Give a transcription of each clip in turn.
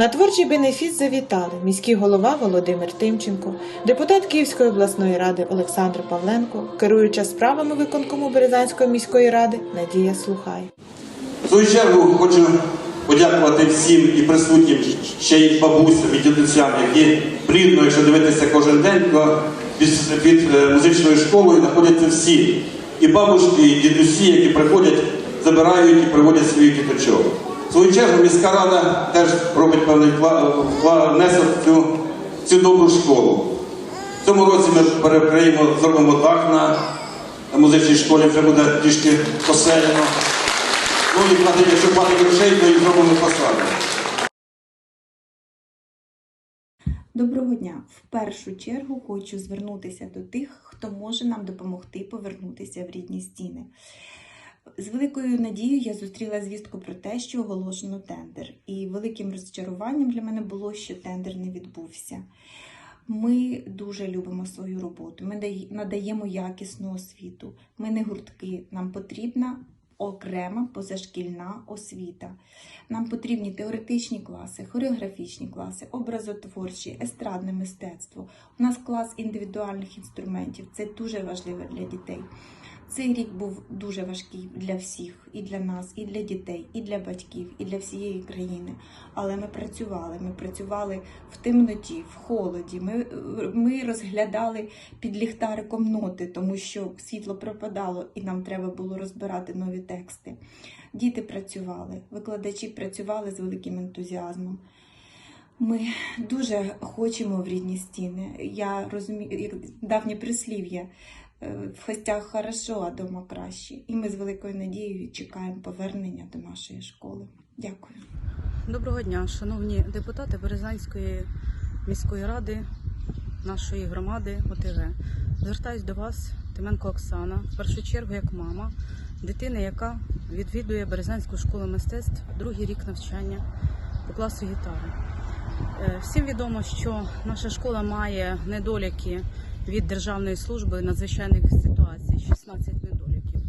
На творчий бенефіс завітали міський голова Володимир Тимченко, депутат Київської обласної ради Олександр Павленко, керуюча справами виконкому Березанської міської ради Надія Слухай. В свою чергу хочу подякувати всім і присутнім ще й бабусям і дідусям, які плідно, якщо дивитися кожен день, то під, е, музичною школою знаходяться всі. І бабушки, і дідусі, які приходять, забирають і приводять своїх діточок. Свою чергу міська рада теж робить певний внесок в цю, цю добру школу. В цьому році ми перекриємо, зробимо дах на музичній школі, вже буде трішки поселено. Ну і платить, якщо платить грошей, то і зробимо фасади. Доброго дня! В першу чергу хочу звернутися до тих, хто може нам допомогти повернутися в рідні стіни. З великою надією я зустріла звістку про те, що оголошено тендер. І великим розчаруванням для мене було, що тендер не відбувся. Ми дуже любимо свою роботу. Ми надаємо якісну освіту. Ми не гуртки. Нам потрібна окрема позашкільна освіта. Нам потрібні теоретичні класи, хореографічні класи, образотворчі, естрадне мистецтво. У нас клас індивідуальних інструментів. Це дуже важливо для дітей. Цей рік був дуже важкий для всіх, і для нас, і для дітей, і для батьків, і для всієї країни. Але ми працювали. Ми працювали в темноті, в холоді. Ми, ми розглядали під ліхтариком ноти, тому що світло пропадало, і нам треба було розбирати нові тексти. Діти працювали, викладачі працювали з великим ентузіазмом. Ми дуже хочемо в рідні стіни. Я розумію, як давнє прислів'я. Е, В гостях хорошо, а дома краще. І ми з великою надією чекаємо повернення до нашої школи. Дякую. Доброго дня, шановні депутати Березанської міської ради, нашої громади ОТГ. Звертаюсь до вас, Тименко Оксана, в першу чергу як мама дитини, яка відвідує Березанську школу мистецтв другий рік навчання по класу гітари. Е, Всім відомо, що наша школа має недоліки від Державної служби надзвичайних ситуацій, 16 недоліків.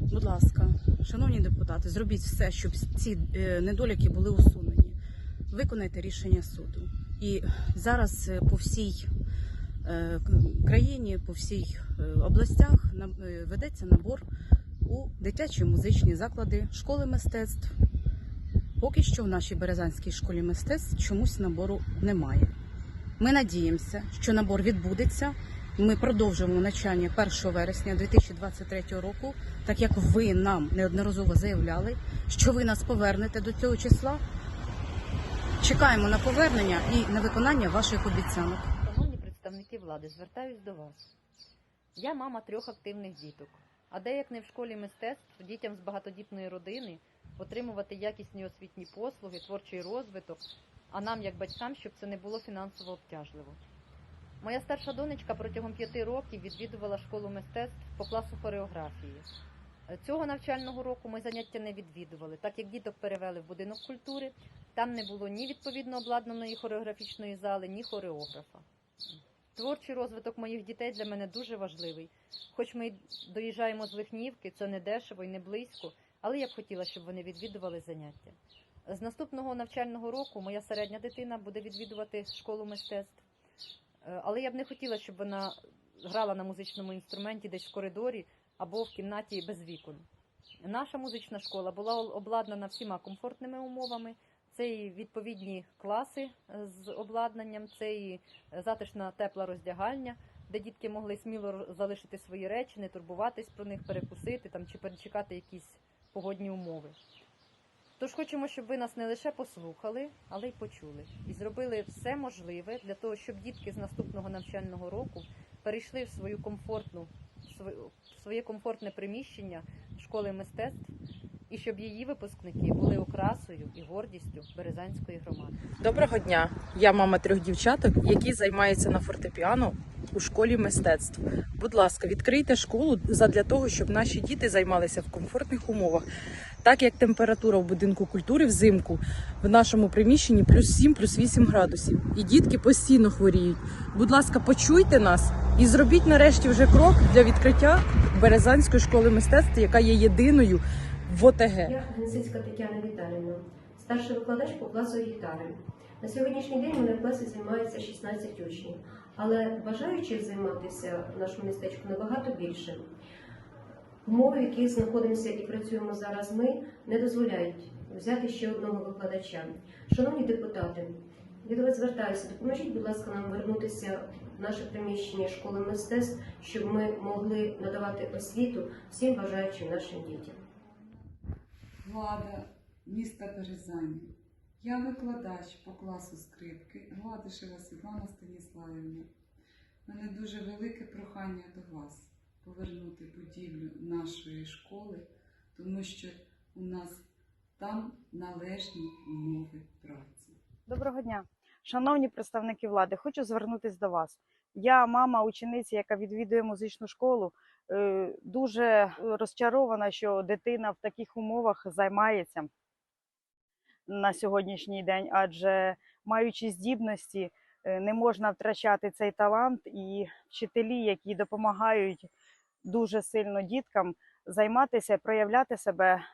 Будь ласка, шановні депутати, зробіть все, щоб ці е, недоліки були усунені. Виконайте рішення суду. І зараз е, по всій е, країні, по всій областях ведеться набор у дитячі музичні заклади, школи мистецтв. Поки що в нашій Березанській школі мистецтв чомусь набору немає. Ми надіємося, що набор відбудеться. Ми продовжимо навчання 1 вересня 2023 року, так як ви нам неодноразово заявляли, що ви нас повернете до цього числа. Чекаємо на повернення і на виконання ваших обіцянок. Шановні представники влади, звертаюсь до вас. Я мама трьох активних діток. А де як не в школі мистецтв дітям з багатодітної родини отримувати якісні освітні послуги, творчий розвиток, а нам, як батькам, щоб це не було фінансово обтяжливо. Моя старша донечка протягом п'яти років відвідувала школу мистецтв по класу хореографії. Цього навчального року ми заняття не відвідували, так як діток перевели в будинок культури, там не було ні відповідно обладнаної хореографічної зали, ні хореографа. Творчий розвиток моїх дітей для мене дуже важливий. Хоч ми доїжджаємо з Лихнівки, це не дешево і не близько, але я б хотіла, щоб вони відвідували заняття. З наступного навчального року моя середня дитина буде відвідувати школу мистецтв. Е, Але я б не хотіла, щоб вона грала на музичному інструменті десь в коридорі або в кімнаті без вікон. Наша музична школа була обладнана всіма комфортними умовами. Це і відповідні класи е, з обладнанням, це і затишна тепла роздягальня, де дітки могли сміло залишити свої речі, не турбуватись про них, перекусити там чи перечекати якісь погодні умови. Тож хочемо, щоб ви нас не лише послухали, але й почули. І зробили все можливе для того, щоб дітки з наступного навчального року перейшли в свою комфортну, своє комфортне приміщення школи мистецтв, і щоб її випускники були окрасою і гордістю Березанської громади. Доброго дня! Я мама трьох дівчаток, які займаються на фортепіано у школі мистецтв. Будь ласка, відкрийте школу задля того, щоб наші діти займалися в комфортних умовах. Так як температура в будинку культури взимку в нашому приміщенні плюс 7, плюс 8 градусів. І дітки постійно хворіють. Будь ласка, почуйте нас і зробіть нарешті вже крок для відкриття Березанської школи мистецтв, яка є єдиною в ОТГ. Я Генсицька Тетяна Віталіївна. старший викладач по класу гітари. На сьогоднішній день мене в класі займається 16 учнів, але бажаючих займатися в нашому містечку набагато більше. Умови, в яких знаходимося і працюємо зараз ми, не дозволяють взяти ще одного викладача. Шановні депутати, я до вас звертаюся, допоможіть, будь ласка, нам вернутися в наше приміщення школи мистецтв, щоб ми могли надавати освіту всім бажаючим нашим дітям. Влада міста Березані. Я викладач по класу скрипки Гладишева Світлана Станіславівна. Мене дуже велике прохання до вас повернути будівлю нашої школи, тому що у нас там належні умови праці. Доброго дня, шановні представники влади. Хочу звернутися до вас. Я мама учениці, яка відвідує музичну школу. Е, Дуже розчарована, що дитина в таких умовах займається на сьогоднішній день, адже маючи здібності, е, не можна втрачати цей талант, і вчителі, які допомагають дуже сильно діткам займатися, проявляти себе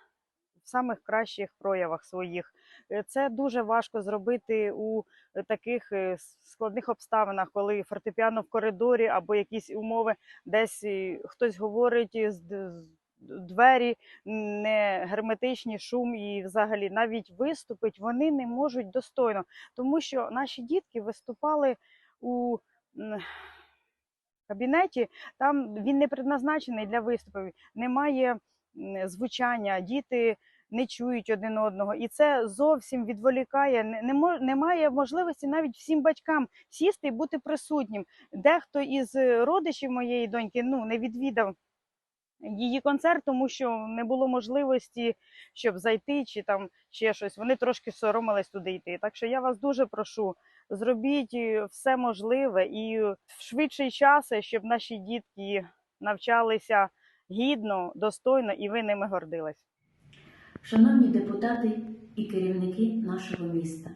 в самих кращих проявах своїх. Е, Це дуже важко зробити у е, таких е, складних обставинах, коли фортепіано в коридорі або якісь умови, десь хтось говорить з двері не герметичні, шум і взагалі навіть виступить вони не можуть достойно, тому що наші дітки виступали у кабінеті. Там він не предназначений для виступів, немає звучання, діти не чують один одного, і це зовсім відволікає. Немає можливості навіть всім батькам сісти і бути присутнім. Дехто із е, родичів моєї доньки ну не відвідав її концерт, тому що не було можливості, щоб зайти чи там ще щось. Вони трошки соромились туди йти. Так що я вас дуже прошу, зробіть е, все можливе і в швидший час, щоб наші дітки навчалися гідно, достойно, і ви ними гордились. Шановні депутати і керівники нашого міста,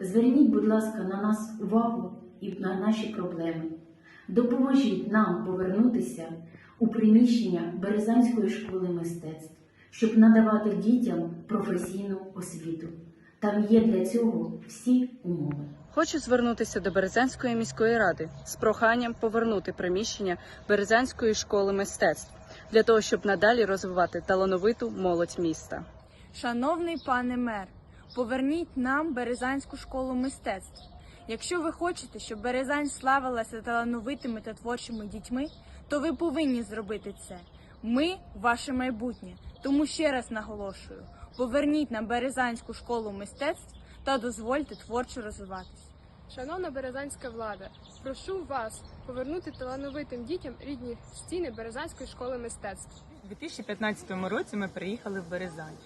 зверніть, будь ласка, на нас увагу і на наші проблеми. Допоможіть нам повернутися у приміщення Березанської школи мистецтв, щоб надавати дітям професійну освіту. Там є для цього всі умови. Хочу звернутися до Березанської міської ради з проханням повернути приміщення Березанської школи мистецтв для того, щоб надалі розвивати талановиту молодь міста. Шановний пане мер, поверніть нам Березанську школу мистецтв. Якщо ви хочете, щоб Березань славилася талановитими та творчими дітьми, то ви повинні зробити це. Ми ваше майбутнє. Тому ще раз наголошую: поверніть нам Березанську школу мистецтв та дозвольте творчо розвиватись. Шановна березанська влада, прошу вас повернути талановитим дітям рідні стіни Березанської школи мистецтв. У 2015 році ми приїхали в Березань.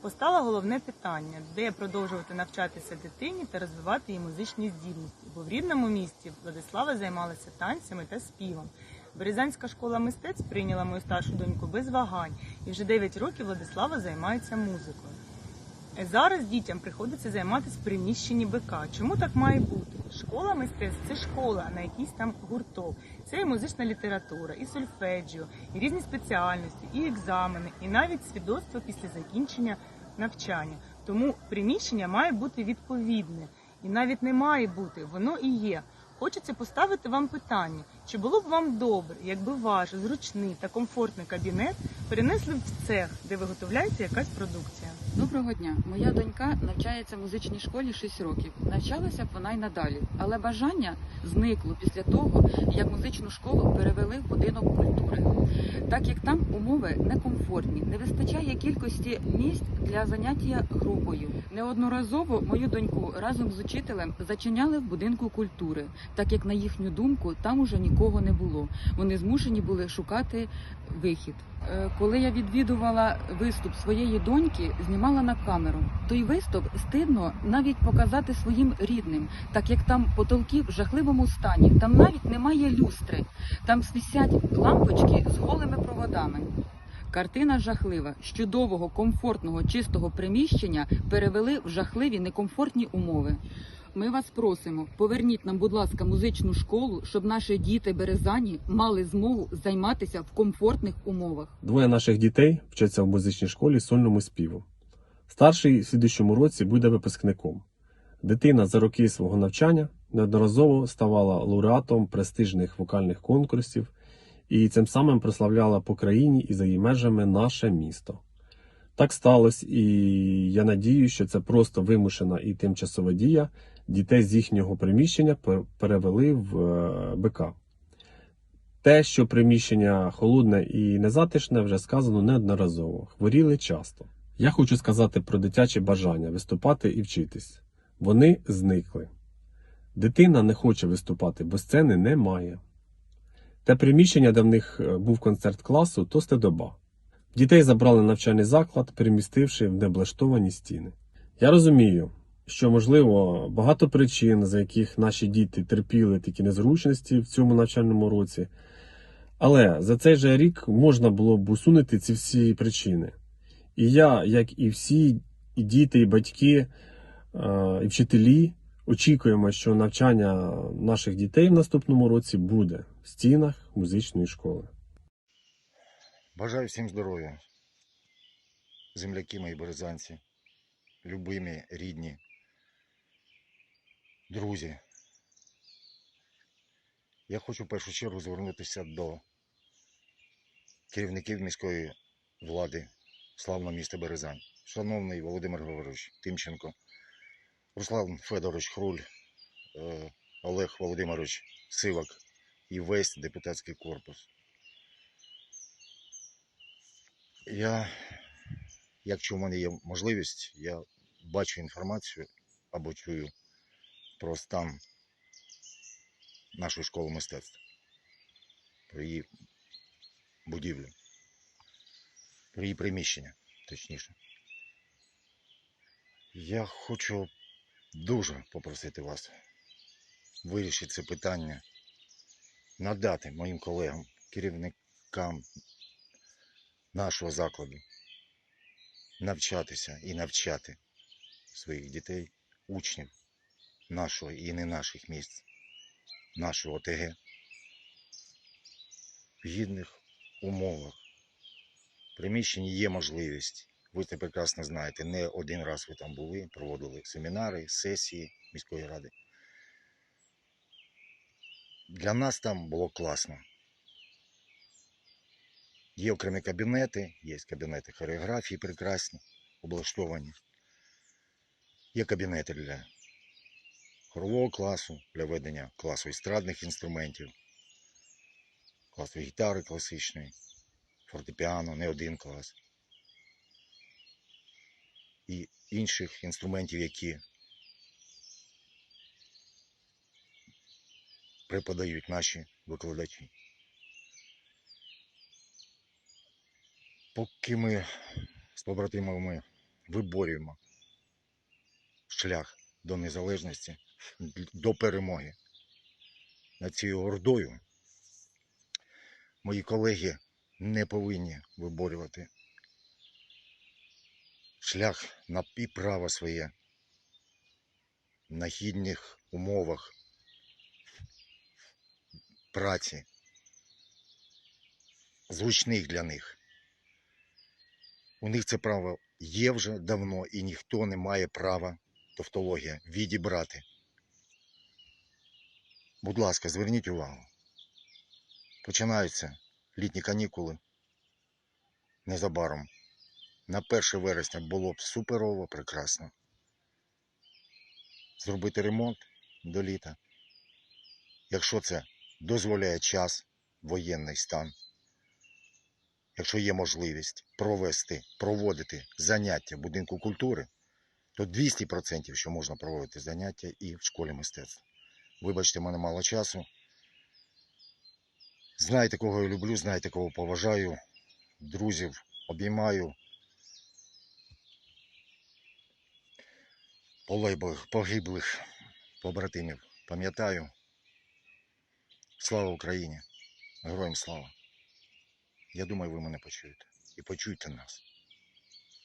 Постало головне питання, де продовжувати навчатися дитині та розвивати її музичні здібності, бо в рідному місті Владислава займалася танцями та співом. Березанська школа мистецтв прийняла мою старшу доньку без вагань, і вже 9 років Владислава займається музикою. Зараз дітям приходиться займатися в приміщенні БК. Чому так має бути? Школа мистецтв це школа, на якийсь там гурток. Це і музична література, і сольфеджіо, і різні спеціальності, і екзамени, і навіть свідоцтво після закінчення навчання. Тому приміщення має бути відповідне. І навіть не має бути, воно і є. Хочеться поставити вам питання, чи було б вам добре, якби ваш зручний та комфортний кабінет перенесли в цех, де виготовляється якась продукція. Доброго дня. Моя донька навчається в музичній школі 6 років. Навчалася б вона й надалі, але бажання зникло після того, як музичну школу перевели в будинок культури. Так як там умови некомфортні, не вистачає кількості місць для заняття групою. Неодноразово мою доньку разом з учителем зачиняли в будинку культури, так як на їхню думку там уже нікого не було. Вони змушені були шукати вихід. Е, Коли я відвідувала виступ своєї доньки, знімала на камеру. Той виступ стидно навіть показати своїм рідним, так як там потолки в жахливому стані. Там навіть немає люстри, там свісять лампочки з голими проводами. Картина жахлива. З чудового, комфортного, чистого приміщення перевели в жахливі некомфортні умови. Ми вас просимо, поверніть нам, будь ласка, музичну школу, щоб наші діти березані мали змогу займатися в комфортних умовах. Двоє наших дітей вчаться в музичній школі сольному співу. Старший в слідущому році буде випускником. Дитина за роки свого навчання неодноразово ставала лауреатом престижних вокальних конкурсів і цим самим прославляла по країні і за її межами наше місто. Так сталося, і я надію, що це просто вимушена і тимчасова дія. Дітей з їхнього приміщення перевели в е, БК. Те, що приміщення холодне і незатишне, вже сказано неодноразово. Хворіли часто. Я хочу сказати про дитяче бажання виступати і вчитись. Вони зникли. Дитина не хоче виступати, бо сцени немає. Те приміщення, де в них е, був концерт класу, то стедоба. Дітей забрали навчальний заклад, перемістивши в необлаштовані стіни. Я розумію, що можливо багато причин, за яких наші діти терпіли такі незручності в цьому навчальному році. Але за цей же рік можна було б усунути ці всі причини. І я, як і всі і діти, і батьки, е, і вчителі, очікуємо, що навчання наших дітей в наступному році буде в стінах музичної школи. Бажаю всім здоров'я. Земляки мої березанці, любимі, рідні, друзі. Я хочу в першу чергу звернутися до керівників міської влади славного міста Березань. Шановний Володимир Григорович Тимченко, Руслан Федорович Хруль, е, Олег Володимирович Сивак і весь депутатський корпус. Я, якщо в мене є можливість, я бачу інформацію або чую про стан нашої школи мистецтв, про її будівлю, про її приміщення, точніше. Я хочу дуже попросити вас вирішити це питання, надати моїм колегам, керівникам нашого закладу навчатися і навчати своїх дітей, учнів нашого і не наших місць, нашого ОТГ в гідних умовах. Приміщенні є можливість. Ви це прекрасно знаєте. Не один раз ви там були, проводили семінари, сесії міської ради. Для нас там було класно. Є окремі кабінети, є кабінети хореографії прекрасні, облаштовані. Є кабінети для хорового класу, для ведення класу естрадних інструментів, класу гітари класичної, фортепіано, не один клас. І інших інструментів, які преподають наші викладачі. Поки ми з побратимами виборюємо шлях до незалежності, до перемоги над цією ордою, мої колеги не повинні виборювати шлях на і право своє на гідних умовах праці, зручних для них. У них це право є вже давно і ніхто не має права, тавтологія, відібрати. Будь ласка, зверніть увагу. Починаються літні канікули незабаром. На 1 вересня було б суперово, прекрасно. Зробити ремонт до літа. Якщо це дозволяє час, воєнний стан якщо є можливість провести, проводити заняття в будинку культури, то 200% що можна проводити заняття і в школі мистецтв. Вибачте, в мене мало часу. Знаєте, кого я люблю, знаєте, кого поважаю. Друзів обіймаю. Полеглих, погиблих побратимів пам'ятаю. Слава Україні! Героям слава! Я думаю, ви мене почуєте. І почуйте нас.